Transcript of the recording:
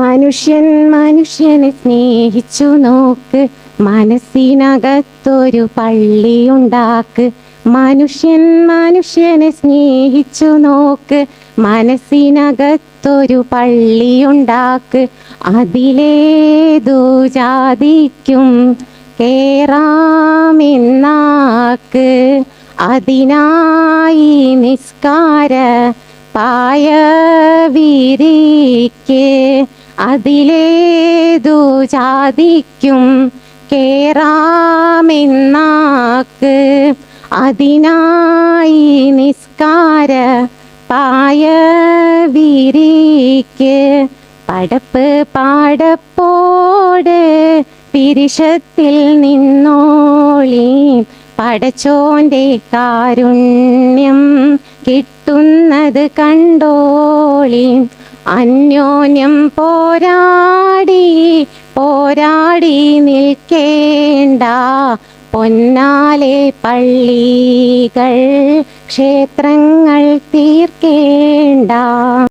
മനുഷ്യൻ മനുഷ്യനെ സ്നേഹിച്ചു നോക്ക്. മനസ്സിനകത്തൊരു പള്ളിയുണ്ടാക്ക് മനുഷ്യൻ മനുഷ്യനെ സ്നേഹിച്ചു നോക്ക്. മനസ്സിനകത്തൊരു പള്ളിയുണ്ടാക്ക് അതിലേതു ജാതിക്കും കേറാമെന്നാക്ക്. അതിനായി നിസ്കാര പായ വിരിക്ക് അതിലേതു ജാതിക്കും കേറാമെന്നാക്ക് അതിനായി നിസ്കാര പായ വിരിക്ക് പടപ്പ് പാടപ്പോട് പിരിശത്തിൽ നിന്നോളി പടച്ചോന്റെ കാരുണ്യം കിട്ടുന്നത് കണ്ടോളി അന്യോന്യം പോരാടി പോരാടി നിൽക്കേണ്ട പൊന്നാലെ പള്ളികൾ ക്ഷേത്രങ്ങൾ തീർക്കേണ്ട